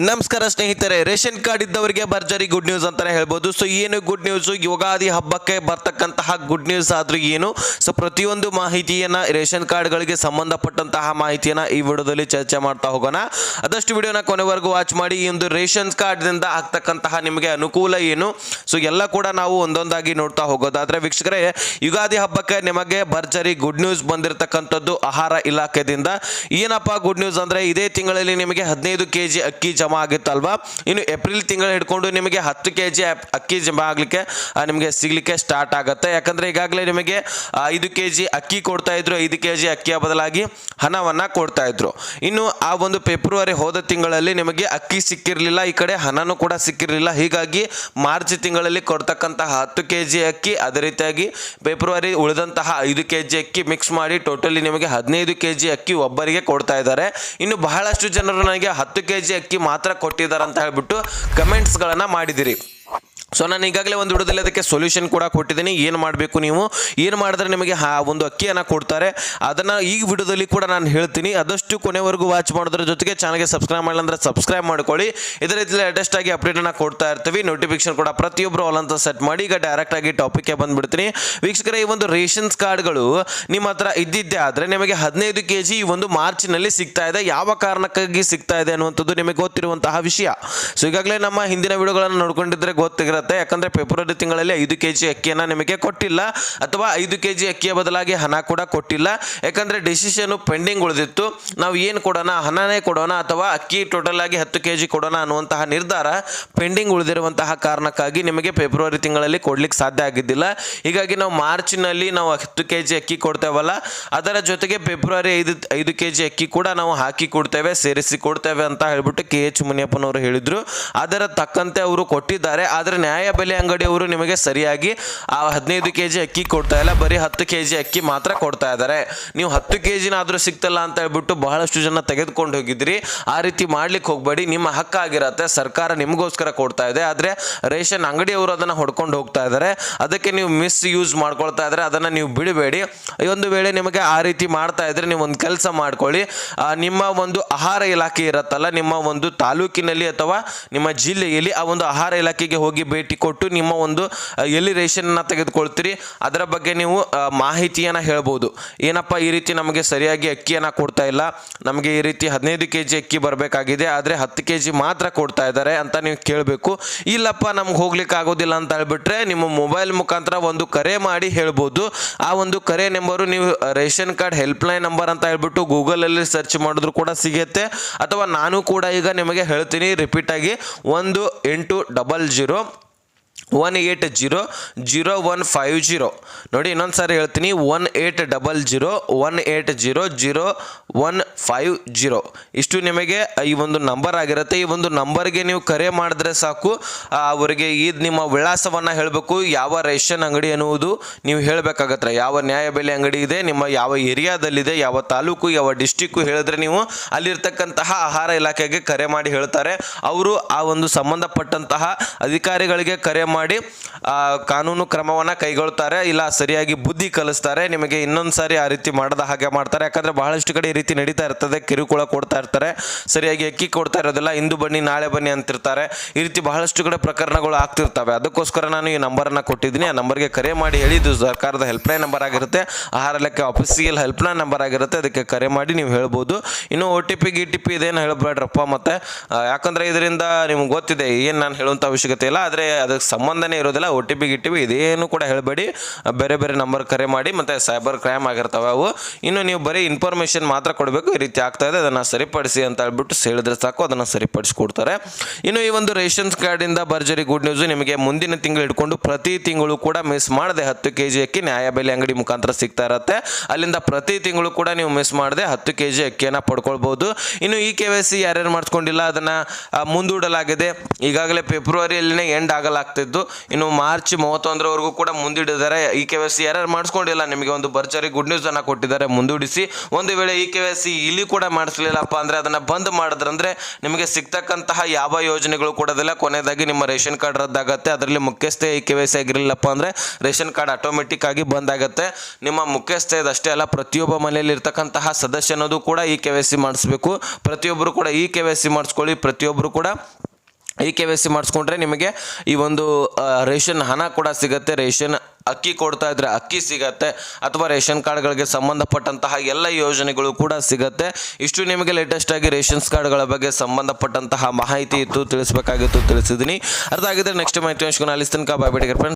ನಮಸ್ಕಾರ ಸ್ನೇಹಿತರೆ, ration card ಇದ್ದವರಿಗೆ ಭರ್ಜರಿ ಗುಡ್ ನ್ಯೂಸ್ ಅಂತಾನೆ ಹೇಳ್ಬೋದು. ಸೊ ಏನು ಗುಡ್ ನ್ಯೂಸ್ ಯುಗಾದಿ ಹಬ್ಬಕ್ಕೆ ಬರ್ತಕ್ಕಂತಹ ಗುಡ್ ನ್ಯೂಸ್ ಆದರೂ ಏನು? ಸೊ ಪ್ರತಿಯೊಂದು ಮಾಹಿತಿಯನ್ನ, ರೇಷನ್ ಕಾರ್ಡ್ಗಳಿಗೆ ಸಂಬಂಧಪಟ್ಟಂತಹ ಮಾಹಿತಿಯನ್ನ ಈ ವಿಡಿಯೋದಲ್ಲಿ ಚರ್ಚೆ ಮಾಡ್ತಾ ಹೋಗೋಣ. ಆದಷ್ಟು ವಿಡಿಯೋನ ಕೊನೆವರೆಗೂ ವಾಚ್ ಮಾಡಿ. ಈ ಒಂದು ರೇಷನ್ ಕಾರ್ಡ್ನಿಂದ ಆಗ್ತಕ್ಕಂತಹ ನಿಮಗೆ ಅನುಕೂಲ ಏನು? ಸೊ ಎಲ್ಲ ಕೂಡ ನಾವು ಒಂದೊಂದಾಗಿ ನೋಡ್ತಾ ಹೋಗೋದಾದ್ರೆ, ವೀಕ್ಷಕರೇ, ಯುಗಾದಿ ಹಬ್ಬಕ್ಕೆ ನಿಮಗೆ ಭರ್ಜರಿ ಗುಡ್ ನ್ಯೂಸ್ ಬಂದಿರತಕ್ಕಂಥದ್ದು ಆಹಾರ ಇಲಾಖೆದಿಂದ. ಏನಪ್ಪ ಗುಡ್ ನ್ಯೂಸ್ ಅಂದ್ರೆ, ಇದೇ ತಿಂಗಳಲ್ಲಿ ನಿಮಗೆ ಹದಿನೈದು ಕೆ ಜಿ ಅಕ್ಕಿ ಜಮಾ ಆಗಿತ್ತಲ್ವಾ? ಇನ್ನು ಏಪ್ರಿಲ್ ತಿಂಗಳು ಹಿಡ್ಕೊಂಡು ನಿಮಗೆ ಹತ್ತು ಕೆ ಜಿ ಅಕ್ಕಿ ಜಮಾ ಆಗಲಿಕ್ಕೆ ನಿಮಗೆ ಸಿಗ್ಲಿಕ್ಕೆ ಸ್ಟಾರ್ಟ್ ಆಗುತ್ತೆ. ಯಾಕಂದ್ರೆ ಈಗಾಗಲೇ ನಿಮಗೆ ಐದು ಕೆ ಜಿ ಅಕ್ಕಿ ಕೊಡ್ತಾ ಇದ್ರು, ಐದು ಕೆ ಜಿ ಅಕ್ಕಿಯ ಬದಲಾಗಿ ಹಣವನ್ನು ಕೊಡ್ತಾ ಇದ್ರು. ಇನ್ನು ಆ ಒಂದು ಫೆಬ್ರವರಿ ಹೋದ ತಿಂಗಳಲ್ಲಿ ನಿಮಗೆ ಅಕ್ಕಿ ಸಿಕ್ಕಿರಲಿಲ್ಲ, ಈ ಕಡೆ ಹಣನೂ ಕೂಡ ಸಿಕ್ಕಿರಲಿಲ್ಲ. ಹೀಗಾಗಿ ಮಾರ್ಚ್ ತಿಂಗಳಲ್ಲಿ ಕೊಡ್ತಕ್ಕಂತಹ ಹತ್ತು ಕೆ ಜಿ ಅಕ್ಕಿ, ಅದೇ ರೀತಿಯಾಗಿ ಫೆಬ್ರವರಿ ಉಳಿದಂತಹ ಐದು ಕೆ ಜಿ ಅಕ್ಕಿ ಮಿಕ್ಸ್ ಮಾಡಿ ಟೋಟಲಿ ನಿಮಗೆ ಹದಿನೈದು ಕೆ ಜಿ ಅಕ್ಕಿ ಒಬ್ಬರಿಗೆ ಕೊಡ್ತಾ ಇದ್ದಾರೆ. ಇನ್ನು ಬಹಳಷ್ಟು ಜನರು ನನಗೆ ಹತ್ತು ಕೆ ಜಿ ಅಕ್ಕಿ ಮಾತ್ರ ಕೊಟ್ಟಿದ್ದಾರೆ ಅಂತ ಹೇಳ್ಬಿಟ್ಟು ಕಮೆಂಟ್ಸ್ಗಳನ್ನು ಮಾಡಿದಿರಿ. ಸೊ ನಾನು ಈಗಾಗಲೇ ಒಂದು ವಿಡಿಯೋದಲ್ಲಿ ಅದಕ್ಕೆ ಸೊಲ್ಯೂಷನ್ ಕೂಡ ಕೊಟ್ಟಿದ್ದೀನಿ. ಏನು ಮಾಡಬೇಕು ನೀವು? ಏನು ಮಾಡಿದ್ರೆ ನಿಮಗೆ ಆ ಒಂದು ಅಕ್ಕಿಯನ್ನು ಕೊಡ್ತಾರೆ? ಅದನ್ನು ಈ ವಿಡಿಯೋದಲ್ಲಿ ಕೂಡ ನಾನು ಹೇಳ್ತೀನಿ. ಆದಷ್ಟು ಕೊನೆವರೆಗೂ ವಾಚ್ ಮಾಡೋದ್ರ ಜೊತೆಗೆ ಚಾನಲ್ಗೆ ಸಬ್ಸ್ಕ್ರೈಬ್ ಮಾಡಿಲ್ಲ ಸಬ್ಸ್ಕ್ರೈಬ್ ಮಾಡ್ಕೊಳ್ಳಿ. ಇದೇ ರೀತಿ ಲೇಟೆಸ್ಟ್ ಆಗಿ ಅಪ್ಡೇಟನ್ನು ಕೊಡ್ತಾ ಇರ್ತೀವಿ. ನೋಟಿಫಿಕೇಶನ್ ಕೂಡ ಪ್ರತಿಯೊಬ್ಬರು ಆಲ್ ಅಂತ ಸೆಟ್ ಮಾಡಿ ಈಗ ಡೈರೆಕ್ಟ್ ಆಗಿ ಟಾಪಿಕ್ಗೆ ಬಂದ್ಬಿಡ್ತೀನಿ. ವೀಕ್ಷಕರೇ, ಈ ಒಂದು ರೇಷನ್ಸ್ ಕಾರ್ಡ್ಗಳು ನಿಮ್ಮ ಹತ್ರ ಇದ್ದಿದ್ದೇ ಆದರೆ ನಿಮಗೆ ಹದಿನೈದು ಕೆ ಜಿ ಈ ಒಂದು ಮಾರ್ಚ್ನಲ್ಲಿ ಸಿಗ್ತಾ ಇದೆ. ಯಾವ ಕಾರಣಕ್ಕಾಗಿ ಸಿಗ್ತಾ ಇದೆ ಅನ್ನುವಂಥದ್ದು ನಿಮಗೆ ಗೊತ್ತಿರುವಂತಹ ವಿಷಯ. ಸೊ ಈಗಾಗಲೇ ನಮ್ಮ ಹಿಂದಿನ ವಿಡಿಯೋಗಳನ್ನು ನೋಡ್ಕೊಂಡಿದ್ರೆ ಗೊತ್ತಿರುತ್ತೆ ಯಾಕಂದ್ರೆ ಫೆಬ್ರವರಿ ತಿಂಗಳಲ್ಲಿ ಐದು ಕೆ ಜಿ ಅಕ್ಕಿಯನ್ನು ನಿಮಗೆ ಕೊಟ್ಟಿಲ್ಲ, ಅಥವಾ ಐದು ಕೆ ಜಿ ಅಕ್ಕಿಯ ಬದಲಾಗಿ ಹಣ ಕೂಡ ಕೊಟ್ಟಿಲ್ಲ. ಯಾಕಂದ್ರೆ ಡಿಸಿಷನ್ ಪೆಂಡಿಂಗ್ ಉಳಿದಿತ್ತು. ನಾವು ಏನು ಕೊಡೋಣ, ಹಣನೇ ಕೊಡೋಣ, ಅಥವಾ ಅಕ್ಕಿ ಟೋಟಲ್ ಆಗಿ ಹತ್ತು ಕೆ ಜಿ ಕೊಡೋಣ ಅನ್ನುವಂತಹ ನಿರ್ಧಾರ ಪೆಂಡಿಂಗ್ ಉಳಿದಿರುವಂತಹ ಕಾರಣಕ್ಕಾಗಿ ನಿಮಗೆ ಫೆಬ್ರವರಿ ತಿಂಗಳಲ್ಲಿ ಕೊಡ್ಲಿಕ್ಕೆ ಸಾಧ್ಯ ಆಗಿದ್ದಿಲ್ಲ. ಹೀಗಾಗಿ ನಾವು ಮಾರ್ಚ್ನಲ್ಲಿ ನಾವು ಹತ್ತು ಕೆ ಜಿ ಅಕ್ಕಿ ಕೊಡ್ತೇವಲ್ಲ, ಅದರ ಜೊತೆಗೆ ಫೆಬ್ರವರಿ ಐದು ಐದು ಕೆ ಜಿ ಅಕ್ಕಿ ಕೂಡ ನಾವು ಹಾಕಿ ಕೊಡ್ತೇವೆ, ಸೇರಿಸಿ ಕೊಡ್ತೇವೆ ಅಂತ ಹೇಳ್ಬಿಟ್ಟು ಕೆ ಎಚ್ ಮುನಿಯಪ್ಪನವರು ಹೇಳಿದರು. ಅದರ ತಕ್ಕಂತೆ ಅವರು ಕೊಟ್ಟಿದ್ದಾರೆ. ಆದರೆ ನ್ಯಾಯ ಬೆಲೆ ಅಂಗಡಿಯವರು ನಿಮಗೆ ಸರಿಯಾಗಿ ಆ ಹದಿನೈದು ಕೆ ಜಿ ಅಕ್ಕಿ ಕೊಡ್ತಾ ಇಲ್ಲ, ಬರೀ ಹತ್ತು ಕೆ ಜಿ ಅಕ್ಕಿ ಮಾತ್ರ ಕೊಡ್ತಾ ಇದ್ದಾರೆ. ನೀವು ಹತ್ತು ಕೆ ಜಿನಾದರೂ ಸಿಗ್ತಲ್ಲ ಅಂತ ಹೇಳ್ಬಿಟ್ಟು ಬಹಳಷ್ಟು ಜನ ತೆಗೆದುಕೊಂಡು ಹೋಗಿದ್ರಿ. ಆ ರೀತಿ ಮಾಡ್ಲಿಕ್ಕೆ ಹೋಗಬೇಡಿ, ನಿಮ್ಮ ಹಕ್ಕಾಗಿರತ್ತೆ ಸರ್ಕಾರ ನಿಮಗೋಸ್ಕರ ಕೊಡ್ತಾ ಇದೆ. ಆದರೆ ರೇಷನ್ ಅಂಗಡಿಯವರು ಅದನ್ನು ಹೊಡ್ಕೊಂಡು ಹೋಗ್ತಾ ಇದ್ದಾರೆ. ಅದಕ್ಕೆ ನೀವು ಮಿಸ್ ಯೂಸ್ ಮಾಡ್ಕೊಳ್ತಾ ಇದ್ದಾರೆ, ಅದನ್ನು ನೀವು ಬಿಡಬೇಡಿ. ಒಂದು ವೇಳೆ ನಿಮಗೆ ಆ ರೀತಿ ಮಾಡ್ತಾ ಇದ್ರೆ ನೀವು ಒಂದು ಕೆಲಸ ಮಾಡ್ಕೊಳ್ಳಿ. ನಿಮ್ಮ ಒಂದು ಆಹಾರ ಇಲಾಖೆ ಇರತ್ತಲ್ಲ, ನಿಮ್ಮ ಒಂದು ತಾಲೂಕಿನಲ್ಲಿ ಅಥವಾ ನಿಮ್ಮ ಜಿಲ್ಲೆಯಲ್ಲಿ ಆ ಒಂದು ಆಹಾರ ಇಲಾಖೆಗೆ ಹೋಗಿ ಭೇಟಿ ಕೊಟ್ಟು ನಿಮ್ಮ ಒಂದು ಎಲ್ಲಿ ರೇಷನ್ನ ತೆಗೆದುಕೊಳ್ತೀರಿ, ಅದರ ಬಗ್ಗೆ ನೀವು ಮಾಹಿತಿಯನ್ನು ಹೇಳ್ಬೋದು. ಏನಪ್ಪ, ಈ ರೀತಿ ನಮಗೆ ಸರಿಯಾಗಿ ಅಕ್ಕಿಯನ್ನು ಕೊಡ್ತಾ ಇಲ್ಲ. ನಮಗೆ ಈ ರೀತಿ ಹದಿನೈದು ಕೆ ಜಿ ಅಕ್ಕಿ ಬರಬೇಕಾಗಿದೆ, ಆದರೆ ಹತ್ತು ಕೆ ಜಿ ಮಾತ್ರ ಕೊಡ್ತಾ ಇದ್ದಾರೆ ಅಂತ ನೀವು ಕೇಳಬೇಕು. ಇಲ್ಲಪ್ಪ, ನಮ್ಗೆ ಹೋಗ್ಲಿಕ್ಕೆ ಆಗೋದಿಲ್ಲ ಅಂತ ಹೇಳ್ಬಿಟ್ರೆ ನಿಮ್ಮ ಮೊಬೈಲ್ ಮುಖಾಂತರ ಒಂದು ಕರೆ ಮಾಡಿ ಹೇಳ್ಬೋದು. ಆ ಒಂದು ಕರೆ ನಂಬರು ನೀವು ರೇಷನ್ ಕಾರ್ಡ್ ಹೆಲ್ಪ್ಲೈನ್ ನಂಬರ್ ಅಂತ ಹೇಳ್ಬಿಟ್ಟು ಗೂಗಲಲ್ಲಿ ಸರ್ಚ್ ಮಾಡಿದ್ರು ಕೂಡ ಸಿಗುತ್ತೆ. ಅಥವಾ ನಾನು ಕೂಡ ಈಗ ನಿಮಗೆ ಹೇಳ್ತೀನಿ, ರಿಪೀಟ್ ಆಗಿ, ಒಂದು ಎಂಟು double zero one eight zero zero one five zero ನೋಡಿ ಇನ್ನೊಂದು ಸಾರಿ ಹೇಳ್ತೀನಿ. One eight double zero one eight zero zero one five zero ಇಷ್ಟು ನಿಮಗೆ ಈ ಒಂದು ನಂಬರ್ ಆಗಿರುತ್ತೆ. ಈ ಒಂದು ನಂಬರ್ಗೆ ನೀವು ಕರೆ ಮಾಡಿದ್ರೆ ಸಾಕು. ಅವರಿಗೆ ಈ ನಿಮ್ಮ ವಿಳಾಸವನ್ನು ಹೇಳಬೇಕು. ಯಾವ ರೇಷನ್ ಅಂಗಡಿ ಎನ್ನುವುದು ನೀವು ಹೇಳಬೇಕಾಗತ್ತೆ? ಯಾವ ನ್ಯಾಯಬೆಲೆ ಅಂಗಡಿ ಇದೆ? ನಿಮ್ಮ ಯಾವ ಏರಿಯಾದಲ್ಲಿದೆ? ಯಾವ ತಾಲೂಕು, ಯಾವ ಡಿಸ್ಟಿಕ್ಕು ಹೇಳಿದ್ರೆ ನೀವು ಅಲ್ಲಿರ್ತಕ್ಕಂತಹ ಆಹಾರ ಇಲಾಖೆಗೆ ಕರೆ ಮಾಡಿ ಹೇಳ್ತಾರೆ. ಅವರು ಆ ಒಂದು ಸಂಬಂಧಪಟ್ಟಂತಹ ಅಧಿಕಾರಿಗಳಿಗೆ ಕರೆ ಆ, ಕಾನೂನು ಕ್ರಮವನ್ನು ಕೈಗೊಳ್ತಾರೆ. ಇಲ್ಲ ಸರಿಯಾಗಿ ಬುದ್ಧಿ ಕಲಿಸ್ತಾರೆ. ನಿಮಗೆ ಇನ್ನೊಂದು ಸಾರಿ ಆ ರೀತಿ ಮಾಡದ ಹಾಗೆ ಮಾಡ್ತಾರೆ. ಯಾಕಂದ್ರೆ ಬಹಳಷ್ಟು ಕಡೆ ಈ ರೀತಿ ನಡೀತಾ ಇರ್ತದೆ. ಕಿರುಕುಳ ಕೊಡ್ತಾ ಇರ್ತಾರೆ. ಸರಿಯಾಗಿ ಅಕ್ಕಿ ಕೊಡ್ತಾ ಇರೋದಿಲ್ಲ. ಇಂದು ಬನ್ನಿ ನಾಳೆ ಬನ್ನಿ ಅಂತಿರ್ತಾರೆ. ಈ ರೀತಿ ಬಹಳಷ್ಟು ಕಡೆ ಪ್ರಕರಣಗಳು ಆಗ್ತಿರ್ತವೆ. ಅದಕ್ಕೋಸ್ಕರ ನಾನು ಈ ನಂಬರನ್ನು ಕೊಟ್ಟಿದ್ದೀನಿ. ಆ ನಂಬರ್ಗೆ ಕರೆ ಮಾಡಿ ಹೇಳಿದ್ದು ಸರ್ಕಾರದ ಹೆಲ್ಪ್ಲೈನ್ ನಂಬರ್ ಆಗಿರುತ್ತೆ. ಆಹಾರ ಲೆಕ್ಕ ಆಫೀಸಿಯಲ್ ಹೆಲ್ಪ್ಲೈನ್ ನಂಬರ್ ಆಗಿರುತ್ತೆ. ಅದಕ್ಕೆ ಕರೆ ಮಾಡಿ ನೀವು ಹೇಳ್ಬೋದು. ಇನ್ನು ಒ ಟಿ ಪಿ ಗಿ ಟಿ ಪಿ ಇದೇನು ಹೇಳ್ಬೇಡ್ರಪ್ಪ ಮತ್ತೆ. ಯಾಕಂದ್ರೆ ಇದರಿಂದ ನಿಮ್ಗೆ ಗೊತ್ತಿದೆ. ಏನು ನಾನು ಹೇಳುವಂಥ ಅವಶ್ಯಕತೆ ಇಲ್ಲ. ಆದರೆ ಅದಕ್ಕೆ ಸಂಬಂಧನೇ ಇರೋದಿಲ್ಲ, O T P T P ಇದೇನು ಕೂಡ ಹೇಳಬೇಡಿ. ಬೇರೆ ಬೇರೆ ನಂಬರ್ ಕರೆ ಮಾಡಿ, ಮತ್ತು ಸೈಬರ್ ಕ್ರೈಮ್ ಆಗಿರ್ತವೆ ಅವು. ಇನ್ನು ನೀವು ಬರೀ ಇನ್ಫಾರ್ಮೇಷನ್ ಮಾತ್ರ ಕೊಡಬೇಕು, ಈ ರೀತಿ ಆಗ್ತಾ ಇದೆ, ಅದನ್ನು ಸರಿಪಡಿಸಿ ಅಂತ ಹೇಳ್ಬಿಟ್ಟು ಹೇಳಿದ್ರೆ ಸಾಕು, ಅದನ್ನು ಸರಿಪಡಿಸ್ಕೊಡ್ತಾರೆ. ಇನ್ನು ಈ ಒಂದು ರೇಷನ್ಸ್ ಕಾರ್ಡಿಂದ ಭರ್ಜರಿ ಗುಡ್ ನ್ಯೂಸು ನಿಮಗೆ ಮುಂದಿನ ತಿಂಗಳು ಇಟ್ಕೊಂಡು ಪ್ರತಿ ತಿಂಗಳು ಕೂಡ ಮಿಸ್ ಮಾಡದೆ ಹತ್ತು ಕೆ ಜಿ ಅಕ್ಕಿ ನ್ಯಾಯಬೆಲೆ ಅಂಗಡಿ ಮುಖಾಂತರ ಸಿಗ್ತಾ ಇರುತ್ತೆ. ಅಲ್ಲಿಂದ ಪ್ರತಿ ತಿಂಗಳು ಕೂಡ ನೀವು ಮಿಸ್ ಮಾಡದೆ ಹತ್ತು ಕೆ ಜಿ ಅಕ್ಕಿಯನ್ನು ಪಡ್ಕೊಳ್ಬೋದು. ಇನ್ನು ಈ ಕೆ ವೈ ಸಿ ಯಾರ್ಯಾರು ಮಾಡಿಸ್ಕೊಂಡಿಲ್ಲ, ಅದನ್ನು ಮುಂದೂಡಲಾಗಿದೆ. ಈಗಾಗಲೇ ಫೆಬ್ರವರಿಯಲ್ಲಿನೇ ಎಂಡ್ ಆಗಲಾಗ್ತಿದ್ದು. ಇನ್ನು ಮಾರ್ಚ್ ಮೂವತ್ತೊಂದರವರೆಗೂ ಕೂಡ ಮುಂದಿಡಿದ್ದಾರೆ ಇ ಕೆ ವೈ ಸಿ ಯಾರು ಮಾಡಿಸ್ಕೊಂಡಿಲ್ಲ, ನಿಮಗೆ ಒಂದು ಭರ್ಜರಿ ಗುಡ್ ನ್ಯೂಸ್ ಅನ್ನು ಕೊಟ್ಟಿದ್ದಾರೆ, ಮುಂದೂಡಿಸಿ. ಒಂದು ವೇಳೆ ಇ ಕೆ ವೈ ಸಿ ಇಲ್ಲಿ ಕೂಡ ಮಾಡಿಸ್ಲಿಲ್ಲಪ್ಪ ಅಂದರೆ ಅದನ್ನು ಬಂದ್ ಮಾಡಿದ್ರಂದ್ರೆ ನಿಮಗೆ ಸಿಗ್ತಕ್ಕಂತಹ ಯಾವ ಯೋಜನೆಗಳು ಕೊಡೋದಿಲ್ಲ ಕೊನೆಯದಾಗಿ ನಿಮ್ಮ ರೇಷನ್ ಕಾರ್ಡ್ ರದ್ದಾಗತ್ತೆ. ಅದರಲ್ಲಿ ಮುಖ್ಯಸ್ಥೆ ಇ ಕೆ ವೈ ಸಿ ಆಗಿರಲಿಲ್ಲಪ್ಪ ಅಂದರೆ ರೇಷನ್ ಕಾರ್ಡ್ ಆಟೋಮೆಟಿಕ್ ಆಗಿ ಬಂದ್ ಆಗುತ್ತೆ ನಿಮ್ಮ ಮುಖ್ಯಸ್ಥೆ ಇದಷ್ಟೇ ಅಲ್ಲ, ಪ್ರತಿಯೊಬ್ಬ ಮನೆಯಲ್ಲಿ ಇರ್ತಕ್ಕಂತಹ ಸದಸ್ಯ ಅನ್ನೋದು ಕೂಡ ಇ ಕೆ ವೈ ಸಿ ಮಾಡಿಸ್ಬೇಕು. ಪ್ರತಿಯೊಬ್ಬರು ಕೂಡ ಇ ಕೆ ವೈ ಸಿ ಮಾಡಿಸ್ಕೊಳ್ಳಿ ಪ್ರತಿಯೊಬ್ಬರು ಕೂಡ ಈ ಕೆ ವೈ ಸಿ ಮಾಡಿಸ್ಕೊಂಡ್ರೆ ನಿಮಗೆ ಈ ಒಂದು ರೇಷನ್ ಹಣ ಕೂಡ ಸಿಗುತ್ತೆ, ರೇಷನ್ ಅಕ್ಕಿ ಕೊಡ್ತಾ ಇದ್ರೆ ಅಕ್ಕಿ ಸಿಗತ್ತೆ, ಅಥವಾ ರೇಷನ್ ಕಾರ್ಡ್ಗಳಿಗೆ ಸಂಬಂಧಪಟ್ಟಂತಹ ಎಲ್ಲ ಯೋಜನೆಗಳು ಕೂಡ ಸಿಗತ್ತೆ. ಇಷ್ಟು ನಿಮಗೆ ಲೇಟೆಸ್ಟ್ ಆಗಿ ರೇಷನ್ಸ್ ಕಾರ್ಡ್ಗಳ ಬಗ್ಗೆ ಸಂಬಂಧಪಟ್ಟಂತಹ ಮಾಹಿತಿ ಇತ್ತು, ತಿಳಿಸಬೇಕಾಗಿತ್ತು, ತಿಳಿಸಿದ್ದೀನಿ. ಅರ್ಥ ಆಗಿದ್ರೆ ನೆಕ್ಸ್ಟ್ ಮಾಹಿತಿ ಹಂಚ್ಕೊಂಡು ಅಲ್ಲಿ